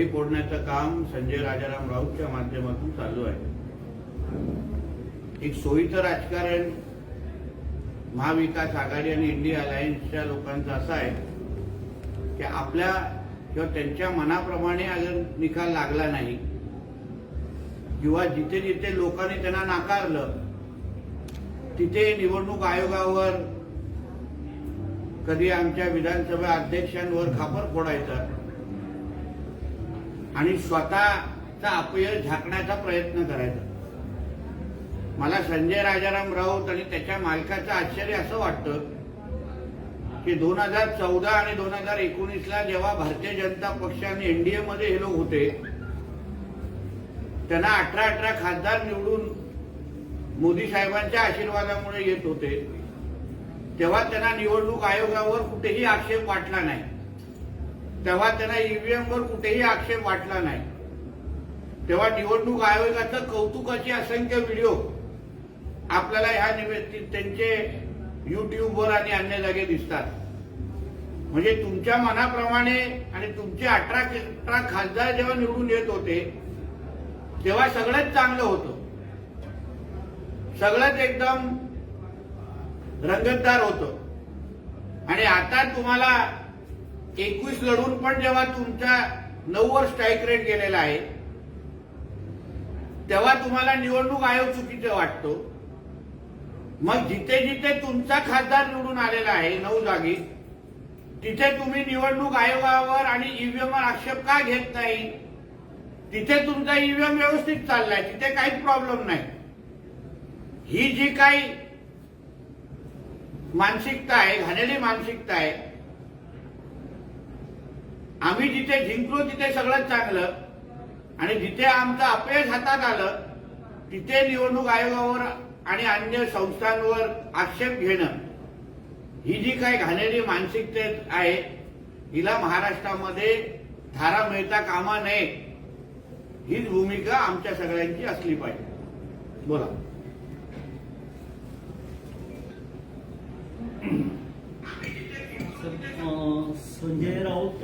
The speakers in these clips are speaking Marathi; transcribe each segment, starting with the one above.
दही फोडण्याचं काम संजय राजाराम राऊतच्या माध्यमातून चालू आहे. एक सोयीचं राजकारण महाविकास आघाडी आणि इंडिया अलायन्सच्या लोकांचं असं आहे की आपल्या किंवा त्यांच्या मनाप्रमाणे अगर निकाल लागला नाही किंवा जिथे जिथे लोकांनी त्यांना नाकारलं तिथे निवडणूक आयोगावर कधी आमच्या विधानसभा अध्यक्षांवर खापर फोडायचा आणि स्वतःचा अपयश झाकण्याचा प्रयत्न करायचा. मला संजय राजाराम राऊत आणि त्याच्या मालकाचं आश्चर्य असं वाटतं की दोन हजार चौदा आणि दोन हजार एकोणीसला जेव्हा भारतीय जनता पक्ष आणि एनडीए मध्ये हे लोक होते त्यांना अठरा अठरा खासदार निवडून मोदी साहेबांच्या आशीर्वादामुळे येत होते. तेव्हा त्यांना निवडणूक आयोगावर कुठेही आक्षेप वाटला नाही. तेव्हा त्यांना ईव्हीएम वर कुठेही आक्षेप वाटला नाही. तेव्हा निवडणूक आयोगाचं कौतुकाचे असंख्य व्हिडिओ आपल्याला ह्या निमित्त त्यांचे युट्यूबवर आणि अन्य जागे दिसतात. म्हणजे तुमच्या मनाप्रमाणे आणि तुमचे अठरा अठरा खासदार जेव्हा निवडून येत होते तेव्हा सगळंच चांगलं होतं. सगळंच एकदम रंगतदार होतं. आणि आता तुम्हाला एकवीस लढून पण जेव्हा तुमच्या नऊ वर स्ट्राईक रेट गेलेला आहे तेव्हा तुम्हाला निवडणूक आयोग चुकीचं वाटतो. मग जिथे जिथे तुमचा खासदार निवडून आलेला आहे नऊ जागी तिथे तुम्ही निवडणूक आयोगावर आणि ईव्हीएमवर आक्षेप का घेत नाही? तिथे तुमचा ईव्हीएम व्यवस्थित चाललाय तिथे काहीच प्रॉब्लेम नाही. ही जी काही मानसिकता आहे घाणेली मानसिकता आहे आम्ही जिथे जिंकलो तिथे सगळं चांगलं. आणि जिथे आमचं अपयश हातात आलं तिथे निवडणूक आयोगावर आणि अन्य संस्थांवर आक्षेप घेणं. ही जी काही घाणेरी मानसिकता आहे हिला महाराष्ट्रामध्ये धारा मिळता कामा नये. हीच भूमिका आमच्या सगळ्यांची असली पाहिजे. बोला. संजय राऊत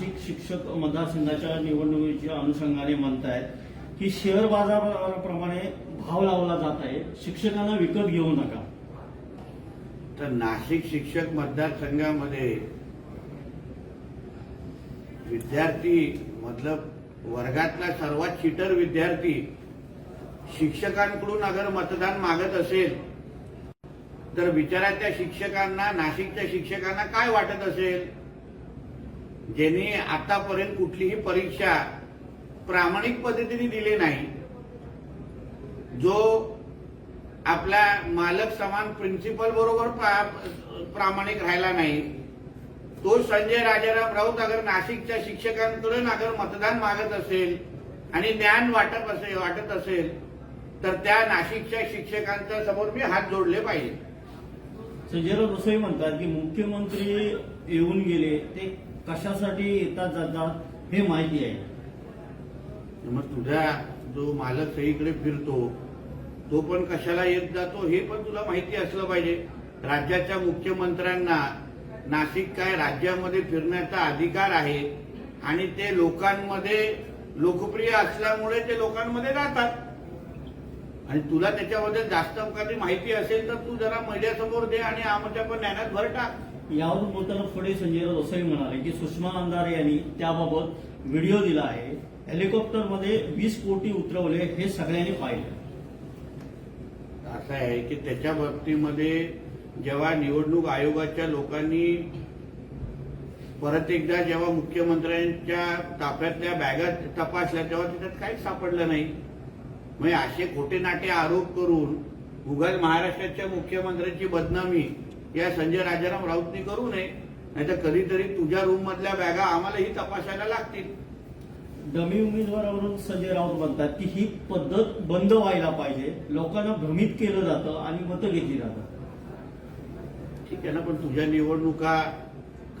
नाशिक शिक्षक मतदारसंघाच्या निवडणुकीच्या अनुषंगाने म्हणतायत की शेअर बाजाराप्रमाणे भाव लावला जात आहे. शिक्षकांना विकत घेऊ नका. तर नाशिक शिक्षक मतदारसंघामध्ये विद्यार्थी मतलब वर्गातला सर्वात चिटर विद्यार्थी शिक्षकांकडून अगर मतदान मागत असेल तर बिचारा त्या शिक्षकांना नाशिकच्या शिक्षकांना काय वाटत असेल? ज्यांनी आतापर्यंत कुठलीही परीक्षा प्रामाणिक पद्धतीने दिली नाही जो आपला मालक समान प्रिन्सिपल बरोबर प्रा- प्रामाणिक राहिला नाही तो संजय राजाराम राऊत अगर नाशिकच्या शिक्षकांकडून अगर मतदान मागत असेल आणि ज्ञान वाटत असेल वाटत असेल तर त्या नाशिकच्या शिक्षकांच्या समोर मी हात जोडले पाहिजे. संजय राऊत असंही म्हणतात की मुख्यमंत्री येऊन गेले ते कशासाठी येतात जातात हे माहिती आहे. मग तुझ्या जो मालक सगळीकडे फिरतो तो पण कशाला येत जातो हे पण तुला माहिती असलं पाहिजे. राज्याच्या मुख्यमंत्र्यांना नाशिक काय राज्यामध्ये फिरण्याचा अधिकार आहे आणि ते लोकांमध्ये लोकप्रिय असल्यामुळे ते लोकांमध्ये जातात आणि तुला त्याच्याबद्दल जास्त कधी माहिती असेल तर तू जरा मीडियासमोर दे आणि आमच्या पण ज्ञानात भर टाक. यावर बोलताना पुढे संजय राऊत असंही म्हणाले की सुषमा अंधारे यांनी त्याबाबत व्हिडिओ दिला आहे. हेलिकॉप्टरमध्ये वीस कोटी उतरवले हे सगळ्यांनी पाहिलं. असं आहे की त्याच्या बाबतीमध्ये जेव्हा निवडणूक आयोगाच्या लोकांनी परत एकदा जेव्हा मुख्यमंत्र्यांच्या ताफ्यातल्या बॅगा तपासल्या तेव्हा त्याच्यात काहीच सापडलं नाही. म्हणजे असे खोटे नाटे आरोप करून उगाच महाराष्ट्राच्या मुख्यमंत्र्यांची बदनामी या संजय राजाराम राऊतनी करू नये नाहीतर कधीतरी तुझ्या रूम मधल्या बॅगा आम्हालाही तपासायला लागतील. डमी उमेदवारावरून संजय राऊत म्हणतात की ही पद्धत बंद व्हायला पाहिजे. लोकांना भ्रमित केलं जातं आणि मतं घेतली जातात. ठीक आहे ना पण तुझ्या निवडणुका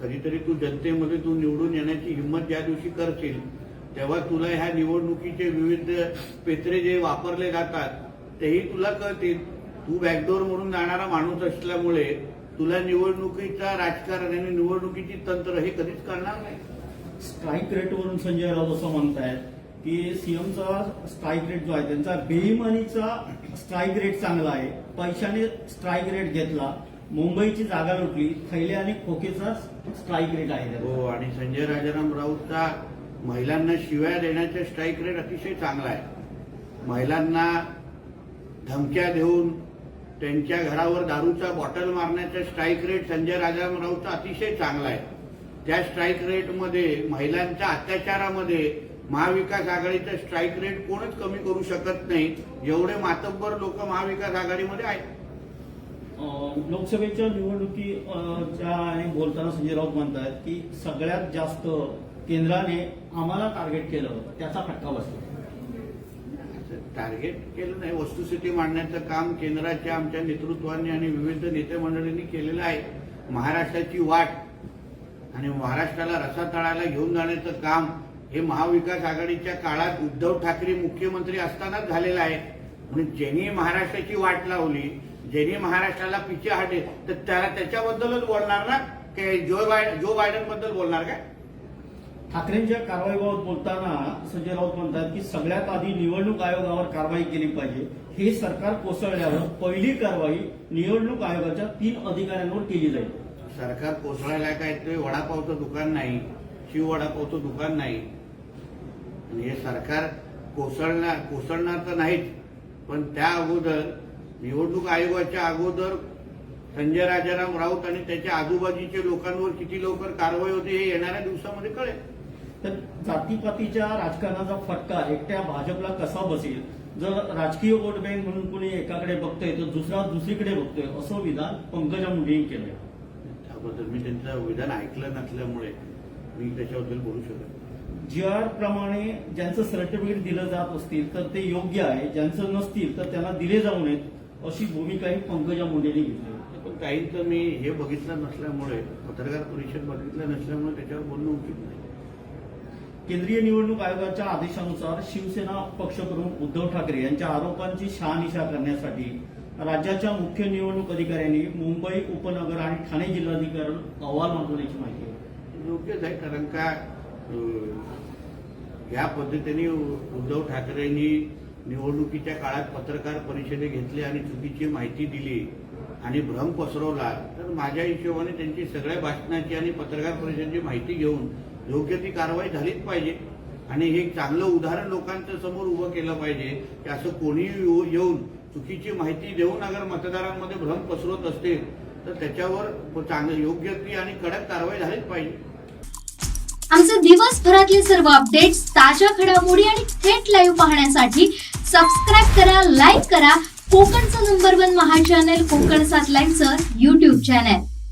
कधीतरी तू जनतेमध्ये तू निवडून येण्याची हिंमत ज्या दिवशी करशील तेव्हा तुला ह्या निवडणुकीचे विविध पेत्रे जे वापरले जातात तेही तुला कळतील. तू बॅकडोर म्हणून जाणारा माणूस असल्यामुळे तुला निवडणुकीचा राजकारण आणि निवडणुकीची तंत्र हे कधीच कळणार नाही. स्ट्राईक रेटवरून संजय राऊत असं म्हणतायत की सीएमचा स्ट्राईक रेट जो आहे त्यांचा बेईमानीचा स्ट्राईक रेट चांगला आहे. पैशाने स्ट्राईक रेट घेतला. मुंबईची जागा लुटली. थैले आणि खोकेचा स्ट्राईक रेट आहे. हो आणि संजय राजाराम राऊतचा महिलांना शिव्या देण्याचा स्ट्राईक रेट अतिशय चांगला आहे. महिलांना धमक्या देऊन त्यांच्या घरावर दारूचा बॉटल मारण्याचा स्ट्राईक रेट संजय राजाराम राऊतचा अतिशय चांगला आहे. त्या स्ट्राईक रेटमध्ये महिलांच्या अत्याचारामध्ये महाविकास आघाडीचा स्ट्राईक रेट कोणच कमी करू शकत नाही एवढे मातब्बर लोक महाविकास आघाडीमध्ये आहेत. लोकसभेच्या निवडणुकी च्या आणि बोलताना संजय राऊत म्हणतात की सगळ्यात जास्त केंद्राने आम्हाला टार्गेट केलं होतं त्याचा फटका बसला. टार्गेट केलं नाही. वस्तुस्थिती मांडण्याचं काम केंद्राच्या आमच्या नेतृत्वाने आणि विविध नेते मंडळींनी केलेलं आहे. महाराष्ट्राची वाट आणि महाराष्ट्राला रसातळाला घेऊन जाण्याचं काम हे महाविकास आघाडीच्या काळात उद्धव ठाकरे मुख्यमंत्री असतानाच झालेलं आहे. म्हणून ज्यांनी महाराष्ट्राची वाट लावली ज्यांनी महाराष्ट्राला पिछे हाटे तर त्याला त्याच्याबद्दलच बोलणार ना? की जो बाय जो बायडनबद्दल बोलणार काय? ठाकरेंच्या कारवाईबाबत बोलताना संजय राऊत म्हणतात की सगळ्यात आधी निवडणूक आयोगावर कारवाई केली पाहिजे. हे सरकार कोसळल्यावर पहिली कारवाई निवडणूक आयोगाच्या तीन अधिकाऱ्यांवर केली जाईल. सरकार कोसळायला काय? ते वडापावचं दुकान नाही. शिव वडापावचं दुकान नाही. आणि हे सरकार कोसळणार कोसळणार तर नाहीच. पण त्या अगोदर निवडणूक आयोगाच्या अगोदर संजय राजाराम राऊत आणि त्याच्या आजूबाजूच्या लोकांवर किती लवकर कारवाई होते हे येणाऱ्या दिवसामध्ये कळेल. तर जातीपातीच्या राजकारणाचा फटका एकट्या भाजपला कसा बसेल? जर राजकीय वोट बँक म्हणून कोणी एकाकडे बघतोय तर दुसरा दुसरीकडे बघतोय असं विधान पंकजा मुंडेंनी केलंय. त्याबद्दल मी त्यांचं विधान ऐकलं नसल्यामुळे मी त्याच्याबद्दल बोलू शकत नाही. जी आर प्रमाणे ज्यांचं सर्टिफिकेट दिलं जात असतील तर ते योग्य आहे. ज्यांचं नसतील तर त्यांना दिले जाऊ नयेत अशी भूमिकाही पंकजा मुंडेंनी घेतली. पण काहींचं मी हे बघितलं नसल्यामुळे पत्रकार परिषद बघितलं नसल्यामुळे त्याच्यावर बोलणं उचित नाही. केंद्रीय निवडणूक आयोगाच्या आदेशानुसार शिवसेना पक्षप्रमुख उद्धव ठाकरे यांच्या आरोपांची शहानिशा करण्यासाठी राज्याच्या मुख्य निवडणूक अधिकाऱ्यांनी मुंबई उपनगर आणि ठाणे जिल्हाधिकारी अहवाल मागवण्याची माहिती आहे. योग्यच आहे कारण का या पद्धतीने उद्धव ठाकरेंनी निवडणुकीच्या काळात पत्रकार परिषदे घेतली आणि चुकीची माहिती दिली आणि भ्रम पसरवला तर माझ्या हिशोबाने त्यांची सगळ्या भाषणाची आणि पत्रकार परिषदेची माहिती घेऊन योग्य ती कारवाई झालीच पाहिजे. आणि हे चांगलं उदाहरण लोकांच्या समोर उभं केलं पाहिजे की असं कोणीही येऊन चुकीची माहिती देऊन अगर मतदारांमध्ये भ्रम पसरवत असतील तर त्याच्यावर चांगलं योग्य ती आणि कडक कारवाई झालीच पाहिजे. आमचे दिवसभरातले सर्व अपडेट्स ताज्या घडामोडी आणि थेट लाईव्ह पाहण्यासाठी सबस्क्राईब करा लाईक करा. कोकणचं number one Maha channel Kokan सात लाईव्हचं युट्यूब चॅनल